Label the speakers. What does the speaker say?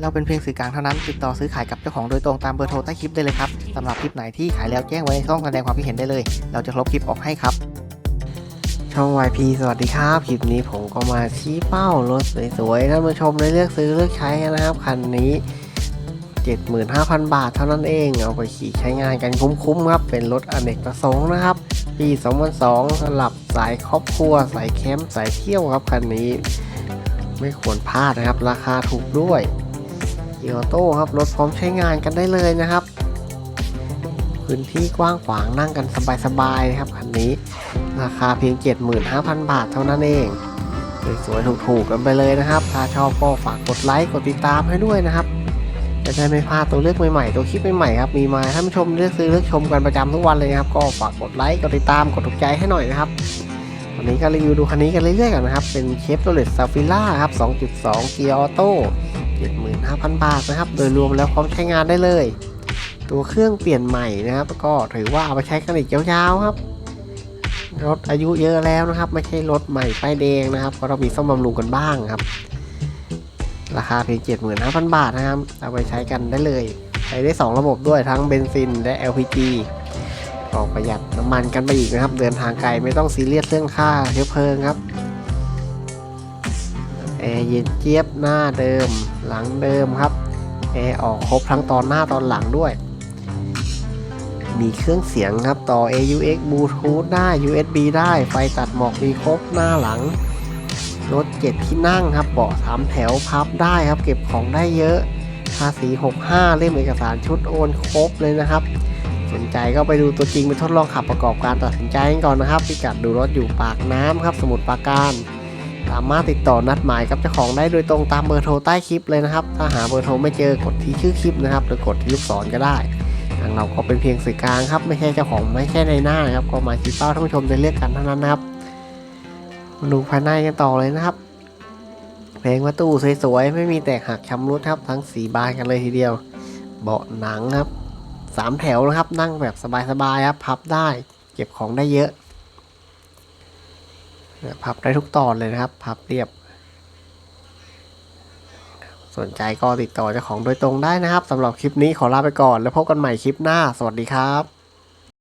Speaker 1: เราเป็นเพียงสื่อกลางเท่านั้น ติดต่อซื้อขายกับเจ้าของโดยตรงตามเบอร์โทรใต้คลิปได้เลยครับสำหรับคลิปไหนที่ขายแล้วแจ้งไว้ในช่องแสดงความคิดเห็นได้เลย เราจะลบคลิปออกให้ครับ ช่อง YP สวัสดีครับ คลิปนี้ผมก็มาชี้เป้ารถสวยๆท่านผู้ชมได้เลือกซื้อเลือกใช้นนะครับคันนี้ 75,000 บาทเท่านั้นเอง เอาไปขี่ใช้งานกันคุ้มๆครับ เป็นรถอเนกประสงค์นะครับ ปี 2002สำหรับสายครอบครัว สายแคมป์สายเที่ยวครับคันนี้ ไม่ควรพลาดนะครับ ราคาถูกด้วย อีออโต้ครับรถพร้อมใช้งานกันได้เลยนะครับ พื้นที่กว้างขวางนั่งกันสบายๆนะครับคันนี้ราคาเพียง 75,000 บาทเท่านั้นเองสวยๆถูกๆกันไปเลยนะครับ ถ้าชอบก็ฝากกดไลค์กดติดตามให้ด้วยนะครับจะได้ไม่พลาดตัวเลือกใหม่ๆตัวคลิปใหม่ๆครับมีมาให้ท่านผู้ชมเลือกซื้อเลือกชมกันประจำทุกวันเลยนะครับ ก็ฝากกดไลค์กดติดตามกดถูกใจให้หน่อยนะครับวันนี้ก็รีวิวดูคันนี้กันเรื่อยๆกันนะครับ เป็นเชฟโรเลตซาฟิล่าครับ 2.2 เกียร์ออโต้ 75,000 บาทนะครับ โดยรวมแล้วพร้อมใช้งานได้เลย ตัวเครื่องเปลี่ยนใหม่นะครับ ก็ถือว่าเอาไปใช้กันอีกยาวๆครับ รถอายุเยอะแล้วนะครับ ไม่ใช่รถใหม่ป้ายแดงนะครับ ก็ต้องมีซ่อมบำรุงกันบ้างครับ ราคาเพียง75,000 บาทนะครับ เอาไปใช้กันได้เลยใช้ได้ 2 ระบบด้วยทั้งเบนซินและ LPG ก็ประหยัดน้ำมันกันไปอีกนะครับ เดินทางไกลไม่ต้องซีเรียสเรื่องค่าเชื้อเพลิงครับ อร์เย็นเจี๊ยบหน้าเดิมหลังเดิมครับแอร์ออกครบทั้งตอนหน้าตอนหลังด้วย มีเครื่องเสียงครับต่อ AUX Bluetooth ได้ USB ได้ไฟตัดหมอกมีครบหน้าหลังรถเจ็ดที่นั่งครับเบาะสามแถวพับได้ครับ เก็บของได้เยอะภาษี65 เล่มเอกสารชุดโอนครบเลยนะครับ สนใจก็ไปดูตัวจริงไปทดลองขับประกอบการตัดสินใจกันก่อนนะครับพิกัดดูรถอยู่ปากน้ำครับ สมุทรปราการ สามารถติดต่อนัดหมายกับเจ้าของได้โดยตรงตามเบอร์โทรใต้คลิปเลยนะครับ ถ้าหาเบอร์โทรไม่เจอกดที่ชื่อคลิปนะครับหรือกดที่ลูกศรก็ได้ทางเราก็เป็นเพียงสื่อกลางครับไม่ใช่เจ้าของไม่ใช่ในหน้านะครับก็มาชี้เป้าท่านผู้ชมได้เลือกกันเท่านั้นนะครับมาดูภายในกันต่อเลยนะครับเพลงประตูสวยๆไม่มีแตกหักชำรุดครับทั้งสีบานกันเลยทีเดียว เบาะหนังครับสามแถวนะครับนั่งแบบสบายๆครับพับได้ เก็บของได้เยอะ พับได้ทุกตอนเลยนะครับ พับเรียบ สนใจก็ติดต่อเจ้าของโดยตรงได้นะครับสำหรับคลิปนี้ขอลาไปก่อน แล้วพบกันใหม่คลิปหน้า สวัสดีครับ